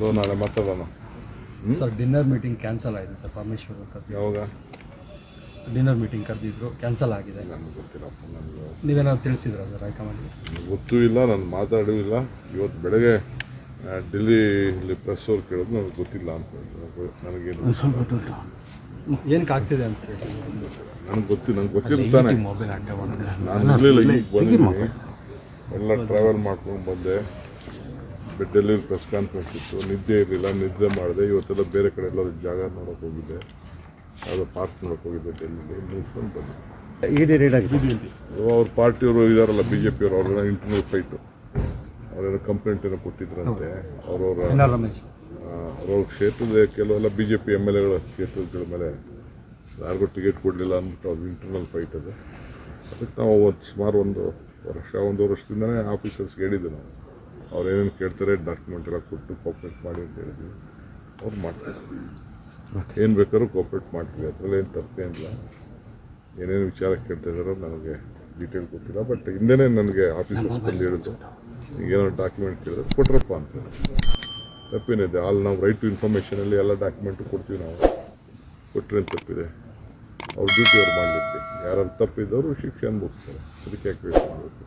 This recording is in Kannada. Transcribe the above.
ಸೊ ನಾಳೆ ಮಾತಾಡೋಣ ಸರ್ ಡಿನ್ನರ್ ಮೀಟಿಂಗ್ ಕ್ಯಾನ್ಸಲ್ ಆಯಿತು ಸರ್ ಪರಮೇಶ್ವರ್ ಅಂತ ಯಾವಾಗ? ಡಿನ್ನರ್ ಮೀಟಿಂಗ್ ಕರೆದಿದ್ರು ಕ್ಯಾನ್ಸಲ್ ಆಗಿದೆ. ನನಗೆ ಗೊತ್ತಿಲ್ಲಪ್ಪ ನನಗೆ ನೀವೇನಾದ್ರು ತಿಳಿಸಿದ್ರ ಸರ್ ಹೈಕಮಾಂಡ್ಗೆ? ಗೊತ್ತೂ ಇಲ್ಲ ನಾನು ಮಾತಾಡೂ ಇಲ್ಲ. ಇವತ್ತು ಬೆಳಗ್ಗೆ ಆ, ಡೆಲ್ಲಿ ಇಲ್ಲಿ ಪ್ರೆಸ್ ಅವ್ರು ಕೇಳೋದು ನನಗೆ ಗೊತ್ತಿಲ್ಲ ಅಂತ ನನಗೆ ನನಗೇನು ಏನಕ್ಕೆ ಆಗ್ತಿದೆ ಅನಿಸ್ತೀವಿ ನನಗೆ ಗೊತ್ತಿ ನನಗೆ ಗೊತ್ತಿರ್ತಾನೆ ನಾನು ಇರಲಿಲ್ಲ ಈಗ ಬಂದಿದ್ದೀನಿ. ಎಲ್ಲ ಟ್ರಾವೆಲ್ ಮಾಡ್ಕೊಂಡು ಬಂದೆ. ಡೆಲ್ಲಿ ಪ್ರೆಸ್ ಕಾನ್ಫರೆನ್ಸ್ ಇತ್ತು. ನಿದ್ದೆ ಇರಲಿಲ್ಲ. ನಿದ್ದೆ ಮಾಡಿದೆ. ಇವತ್ತೆಲ್ಲ ಬೇರೆ ಕಡೆ ಎಲ್ಲ ಜಾಗ ನೋಡೋಕೆ ಹೋಗಿದ್ದೆ. ಅದು ಪಾರ್ಕ್ ನೋಡೋಕೆ ಹೋಗಿದ್ದೆ ಡೆಲ್ಲಿಗೆ ಮುಗಿಸ್ಕೊಂಡು ಬಂದೆ. ಅವ್ರ ಪಾರ್ಟಿಯವರು ಇದಾರಲ್ಲ ಬಿ ಜೆ ಪಿಯವರು ಅವ್ರನ್ನ ಇಂಟರ್ನಲ್ ಫೈಟು ಅವರೇನೋ ಕಂಪ್ಲೇಂಟ್ ಏನೋ ಕೊಟ್ಟಿದ್ರಂತೆ. ಅವರವರ ಅವ್ರವ್ರ ಕ್ಷೇತ್ರದ ಕೆಲವೆಲ್ಲ B J P M L ಎಗಳ ಕ್ಷೇತ್ರಗಳ ಮೇಲೆ ಯಾರಿಗೂ ಟಿಕೆಟ್ ಕೊಡಲಿಲ್ಲ ಅಂದ್ಬಿಟ್ಟು ಅವ್ರ ಇಂಟರ್ನಲ್ ಫೈಟ್ ಅದು. ಅದಕ್ಕೆ ನಾವು ಒಂದು ಸುಮಾರು ಒಂದು ವರ್ಷ ಒಂದು ವರ್ಷದಿಂದನೇ ಆಫೀಸರ್ಸ್ಗೆ ಹೇಳಿದ್ದೆ ನಾವು. ಅವ್ರು ಏನೇನು ಕೇಳ್ತಾರೆ ಡಾಕ್ಯುಮೆಂಟ್ ಎಲ್ಲ ಕೊಟ್ಟು ಕೋಪ್ರೇಟ್ ಮಾಡಿ ಅಂತ ಹೇಳಿದ್ವಿ. ಅವ್ರು ಮಾಡ್ತಾರೆ. ಏನು ಬೇಕಾದ್ರೂ ಕೋಪ್ರೇಟ್ ಮಾಡ್ತೀವಿ. ಅದರಲ್ಲಿ ಏನು ತಪ್ಪೇನಿಲ್ಲ ಏನೇನು ವಿಚಾರ ಕೇಳ್ತಾ ಇದ್ದಾರೋ ನನಗೆ ಡೀಟೇಲ್ ಗೊತ್ತಿಲ್ಲ. ಬಟ್ ಹಿಂದೆನೇ ನನಗೆ ಆಫೀಸರ್ಸ್ ಬಂದು ಹೇಳಿದ್ರು. ಏನೋ ಡಾಕ್ಯುಮೆಂಟ್ ಕೇಳಿದ್ರೆ ಕೊಟ್ರಪ್ಪ ಅಂತ ತಪ್ಪೇನಿದೆ. ಅಲ್ಲಿ ನಾವು ರೈಟ್ ಟು ಇನ್ಫಾರ್ಮೇಷನಲ್ಲಿ ಎಲ್ಲ ಡಾಕ್ಯುಮೆಂಟು ಕೊಡ್ತೀವಿ ನಾವು. ಕೊಟ್ಟರೆ ತಪ್ಪಿದೆ? ಅವ್ರ ಡ್ಯೂಟಿ ಅವ್ರು ಮಾಡಲಿಕ್ಕೆ. ಯಾರಾದ್ರು ತಪ್ಪಿದ್ದವರು ಶಿಕ್ಷೆ ಅನುಭವಿಸ್ತಾರೆ. ಅದಕ್ಕೆ ಯಾಕೆ ವೇಸ್ಟ್ ಮಾಡಬೇಕು.